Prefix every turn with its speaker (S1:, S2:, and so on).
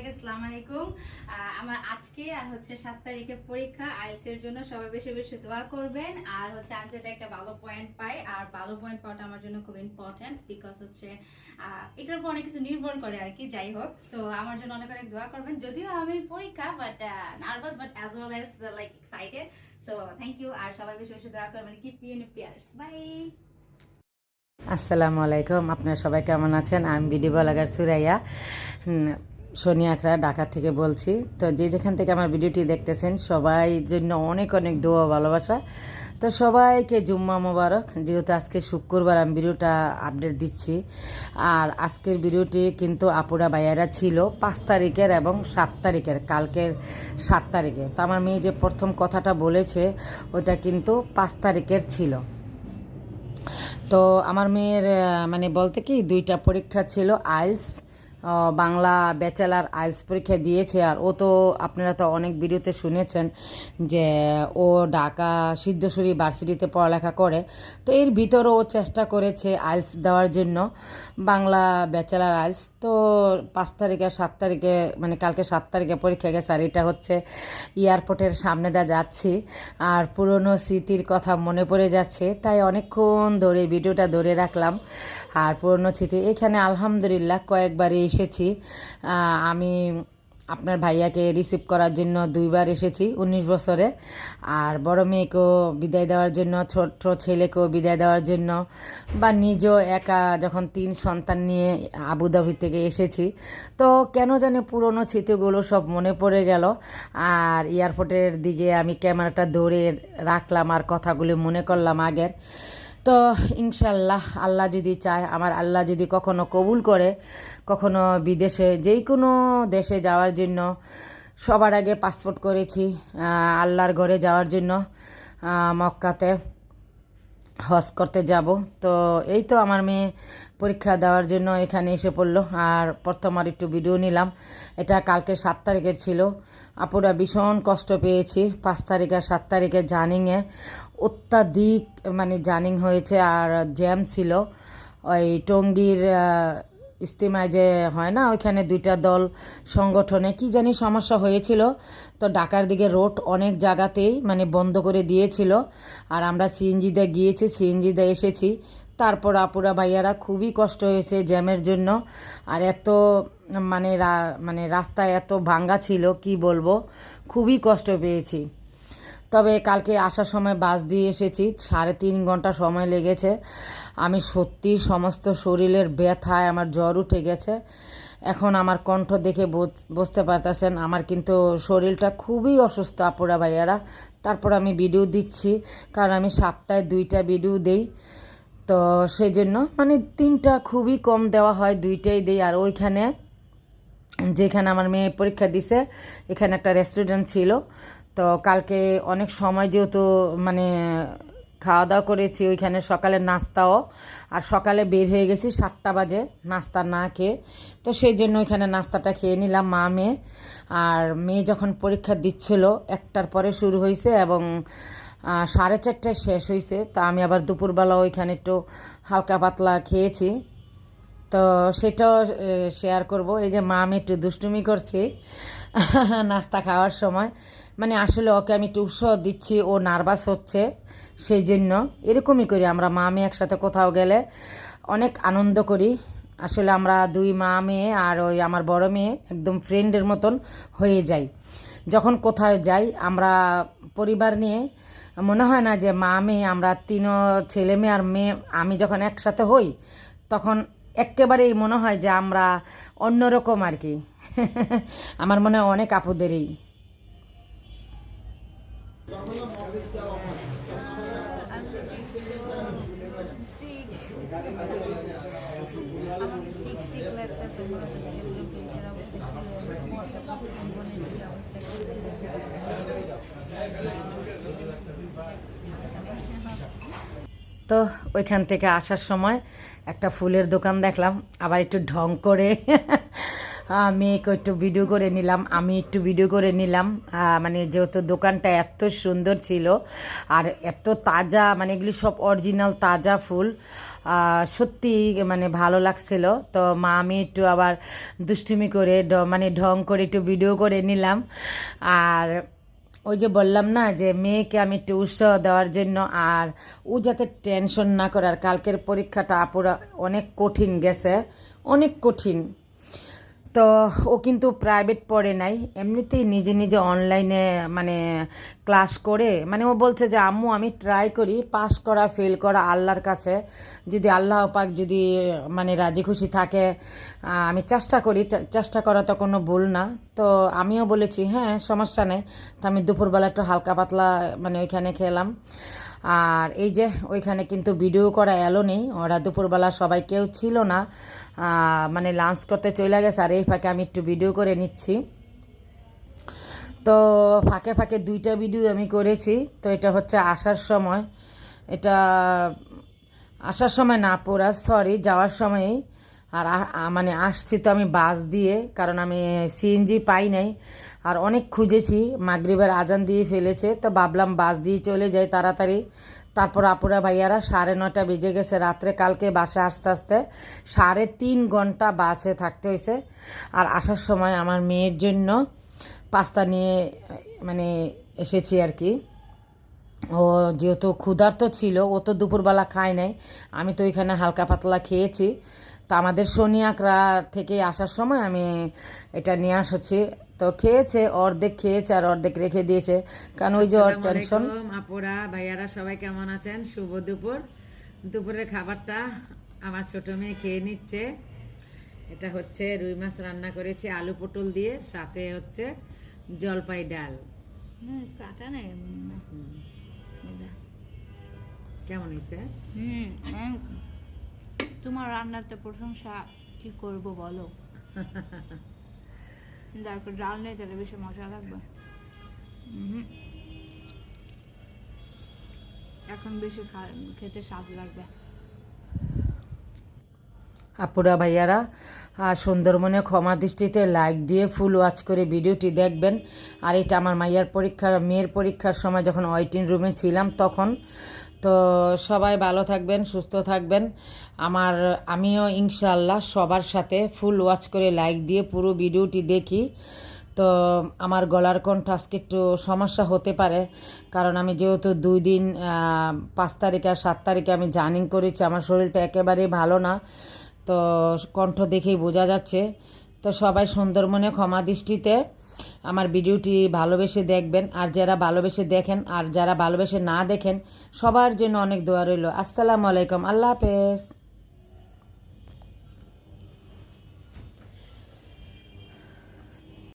S1: আসসালামু আলাইকুম। আমার আজকে আর হচ্ছে সাত তারিখে পরীক্ষা। আইএলস এর জন্য সবাই বেশি বেশি দোয়া করবেন। আর হচ্ছে আমি যাতে একটা ভালো পয়েন্ট পাই, আর ভালো পয়েন্ট পাওয়াটা আমার জন্য খুব ইম্পর্টেন্ট বিকজ হচ্ছে এটার উপর অনেক কিছু নির্ভর করে আর কি, যাই হোক। তো আমার জন্য অনেক অনেক দোয়া করবেন। যদিও আমি পরীক্ষা but nervous but as well as like excited so thank you আর সবাই বেশি বেশি দোয়া করবেন। Keep you in peace bye
S2: আসসালামু আলাইকুম। আপনারা সবাই কেমন আছেন? আমি বিডি বলাগার সুরাইয়া সোনিয়া আখড়া, ঢাকা থেকে বলছি। তো যে যেখান থেকে আমার ভিডিওটি দেখতেছেন, সবাই জন্য অনেক অনেক দোয়া ভালোবাসা। তো সবাইকে জুম্মা মোবারক। যেহেতু আজকে শুক্রবার আমি ভিডিওটা আপডেট দিচ্ছি। আর আজকের ভিডিওটি কিন্তু আপুরা ভাইয়ারা ছিল পাঁচ তারিখের এবং সাত তারিখের, কালকের সাত তারিখে। তো আমার মেয়ে যে প্রথম কথাটা বলেছে, ওটা কিন্তু পাঁচ তারিখের ছিল। তো আমার মেয়ের মানে বলতে কি, দুইটা পরীক্ষা ছিল আইলস বাংলা ব্যাচেলার আইলস পরীক্ষা দিয়েছে আর ও তো আপনারা তো অনেক ভিডিওতে শুনেছেন যে ও ঢাকা সিদ্ধেশ্বরী ভার্সিটিতে পড়ালেখা করে। তো এর ভিতরে ও চেষ্টা করেছে আইলস দেওয়ার জন্য, বাংলা ব্যাচেলার আইলস তো পাঁচ তারিখে, সাত তারিখে মানে কালকে সাত তারিখে পরীক্ষা গেছে আর এটা হচ্ছে এয়ারপোর্টের সামনে দা যাচ্ছি আর পুরনো স্মৃতির কথা মনে পড়ে যাচ্ছে, তাই অনেকক্ষণ ধরে ভিডিওটা ধরে রাখলাম আর পুরনো স্মৃতি। এখানে আলহামদুলিল্লাহ কয়েকবারই এসেছি। আমি আপনার ভাইয়াকে রিসিভ করার জন্য দুইবার এসেছি উনিশ বছরে। আর বড় মেয়েকেও বিদায় দেওয়ার জন্য, ছোট ছেলেকেও বিদায় দেওয়ার জন্য, বা নিজেও একা যখন তিন সন্তান নিয়ে আবুধাবি থেকে এসেছি। তো কেন জানি পুরনো স্মৃতিগুলো সব মনে পড়ে গেল। আর এয়ারপোর্টের দিকে আমি ক্যামেরাটা ধরে রাখলাম আর কথাগুলি মনে করলাম আগের। তো ইনশাল্লাহ আল্লাহ যদি চায়, আমার আল্লাহ যদি কখনো কবুল করে, কখনো বিদেশে যেই কোনো দেশে যাওয়ার জন্য, সবার আগে পাসপোর্ট করেছি আল্লাহর ঘরে যাওয়ার জন্য মক্কাতে। হজ করতে যাব। তো এই তো আমার মেয়ে পরীক্ষা দেওয়ার জন্য এখানে এসে পড়ল। আর প্রথম আর একটু ভিডিও নিলাম। এটা কালকে সাত তারিখের ছিল। আপুরা ভীষণ কষ্ট পেয়েছি। পাঁচ তারিখ আর সাত তারিখে জার্নিংয়ে অত্যাধিক মানে জার্নিং হয়েছে। আর জ্যাম ছিল। ওই টঙ্গীর ইস্তিমায় যে হয় না, ওইখানে দুইটা দল সংগঠনে কি জানি সমস্যা হয়েছিল। তো ঢাকার দিকে রোড অনেক জায়গাতেই মানে বন্ধ করে দিয়েছিল। আর আমরা সিএনজিতে গিয়েছি, সিএনজিতে এসেছি। তারপর আপুরা ভাইয়ারা খুবই কষ্ট হয়েছে জ্যামের জন্য। আর এত মানে মানে রাস্তায় এত ভাঙ্গা ছিল, কি বলব? খুবই কষ্ট পেয়েছি। তবে কালকে আসার সময় বাস দিয়ে এসেছি। সাড়ে তিন ঘণ্টা সময় লেগেছে। আমি সত্যি সমস্ত শরীরের ব্যথায় আমার জ্বর উঠে গেছে। এখন আমার কণ্ঠ দেখে বুঝ- বুঝতে পারতেছেন, আমার কিন্তু শরীরটা খুবই অসুস্থ আপুরা ভাইয়ারা। তারপর আমি ভিডিও দিচ্ছি, কারণ আমি সপ্তাহে দুইটা ভিডিও দেই। তো সেই জন্য মানে তিনটা খুবই কম দেওয়া হয়, দুইটাই দেই। আর ওইখানে যেখানে আমার মেয়ে পরীক্ষা দিছে, এখানে একটা রেস্টুরেন্ট ছিল। তো কালকে অনেক সময় যেহেতু মানে খাওয়া দাওয়া করেছি, ওইখানে সকালে নাস্তাও। আর সকালে বের হয়ে গেছি সাতটা বাজে, নাস্তা না খেয়ে। তো সেই জন্য ওইখানে নাস্তাটা খেয়ে নিলাম মা, মেয়ে। আর মেয়ে যখন পরীক্ষা দিচ্ছিল, একটার পরে শুরু হয়েছে এবং সাড়ে চারটায় শেষ হয়েছে তা আমি আবার দুপুরবেলা ওইখানে একটু হালকা পাতলা খেয়েছি। তো সেটাও শেয়ার করব। এই যে মা, আমি একটু দুষ্টুমি করছি নাস্তা খাওয়ার সময়। মানে আসলে ওকে আমি একটু উৎসাহ দিচ্ছি, ও নার্ভাস হচ্ছে সেই জন্য। এরকমই করি আমরা, মা মেয়ে একসাথে কোথাও গেলে অনেক আনন্দ করি। আসলে আমরা দুই মা মেয়ে আর ওই আমার বড় মেয়ে একদম ফ্রেন্ডের মতন হয়ে যাই। যখন কোথাও যাই, আমরা পরিবার নিয়ে, মনে হয় না যে মা মেয়ে আমরা তিনও ছেলে মেয়ে আর মেয়ে, আমি যখন একসাথে হই, তখন একেবারেই মনে হয় যে আমরা অন্যরকম আর কি। আমার মনে হয় অনেক আপুদেরই। তো ওইখান থেকে আসার সময় একটা ফুলের দোকান দেখলাম, আবার একটু ঢং করে। মেয়েকে একটু ভিডিও করে নিলাম, আমি একটু ভিডিও করে নিলাম। মানে যেহেতু দোকানটা এত সুন্দর ছিল, আর এত তাজা মানে এগুলি সব অরিজিনাল তাজা ফুল সত্যি মানে ভালো লাগছিল। তো মা, আমি একটু আবার দুষ্টুমি করে মানে ঢং করে একটু ভিডিও করে নিলাম। আর ওই যে বললাম না যে মেয়েকে আমি টিউশন দেওয়ার জন্য, আর ও যাতে টেনশন না করার আর কালকের পরীক্ষাটা আপুরা অনেক কঠিন গেছে, অনেক কঠিন। তো ও কিন্তু প্রাইভেট পড়ে নাই। এমনিতেই নিজে নিজে অনলাইনে মানে ক্লাস করে মানে ও বলছে যে, আম্মু, আমি ট্রাই করি পাস করা ফেল করা আল্লাহর কাছে। যদি আল্লাহ পাক যদি মানে রাজি খুশি থাকে আমি চেষ্টা করি চেষ্টা করা তো কোনো ভুল না। তো আমিও বলেছি হ্যাঁ সমস্যা নেই। তো আমি দুপুরবেলা একটু হালকা পাতলা মানে ওইখানে খেলাম। আর এই যে ওইখানে কিন্তু ভিডিও করা এলো নেই। ওরা দুপুরবেলা সবাই কেউ ছিল না। মানে লাঞ্চ করতে চলে গেছে আর এই ফাঁকে আমি একটু ভিডিও করে নিচ্ছি। তো ফাঁকে ফাঁকে দুইটা ভিডিও আমি করেছি। তো এটা হচ্ছে আসার সময়। এটা আসার সময় না পড়া সরি যাওয়ার সময়ই। আর মানে আসছি তো আমি বাস দিয়ে, কারণ আমি সিএনজি পাই নাই। আর অনেক খুঁজেছি, মাগরিবের আজান দিয়ে ফেলেছে, তো ভাবলাম বাস দিয়ে চলে যাই তাড়াতাড়ি। তারপর আপুরা ভাইয়ারা সাড়ে নটা বেজে গেছে, রাত্রে কালকে বাসে আসতে আসতে সাড়ে তিন ঘণ্টা বাসে থাকতে হয়েছে আর আসার সময় আমার মেয়ের জন্য পাস্তা নিয়ে মানে এসেছি আর কি। ও যেহেতু ক্ষুধার্ত ছিল, ও তো দুপুরবেলা খায় নাই, আমি তো ওইখানে হালকা পাতলা খেয়েছি। তো আমাদের শনিয়াকরা থেকে আসার সময় আমি এটা নিয়ে আসছি। তো খেয়েছে অর্ধেক খেয়েছে আর অর্ধেক রেখে দিয়েছে। কারণ ওই যে ওর
S3: আসসালামু
S2: টেনশন
S3: আপুরা ভাইয়ারা সবাই কেমন আছেন? শুভ দুপুর। দুপুরের খাবারটা আমার ছোট মেয়ে খেয়ে নিচ্ছে। এটা হচ্ছে রুই মাছ রান্না করেছি আলু পটল দিয়ে সাথে হচ্ছে জলপাই ডাল।
S1: কাটা নাই।
S3: কেমন হয়েছে?
S1: হুম ম্যাম, রান্নার রান্নাতে প্রশংসা কি করব বলো? তারপর ডাল নেই তাহলে বেশি মজা লাগবে। এখন বেশি খেতে স্বাদ লাগবে।
S2: আপুরা ভাইয়ারা আর সুন্দরবনে ক্ষমা দৃষ্টিতে লাইক দিয়ে ফুল ওয়াচ করে ভিডিওটি দেখবেন। আর এটা আমার মাইয়ার পরীক্ষার মেয়ের পরীক্ষার সময় যখন ওয়েটিং রুমে ছিলাম তখন তো সবাই ভালো থাকবেন, সুস্থ থাকবেন। আমার, আমিও ইনশাল্লাহ সবার সাথে ফুল ওয়াচ করে লাইক দিয়ে পুরো ভিডিওটি দেখি। তো আমার গলার কণ্ঠ আজকে একটু সমস্যা হতে পারে, কারণ আমি যেহেতু দুই দিন পাঁচ তারিখে আর সাত তারিখে আমি জার্নিং করেছি, আমার শরীরটা একেবারেই ভালো না। তো কণ্ঠ দেখেই বোঝা যাচ্ছে। তো সবাই সুন্দরমনে ক্ষমা দৃষ্টিতে। আমার ভিডিওটি ভালোবেসে দেখবেন। আর যারা ভালোবেসে দেখেন আর যারা ভালোবেসে না দেখেন, সবার জন্য অনেক দোয়া রইল। আসসালামু আলাইকুম। আল্লাহ হাফেজ।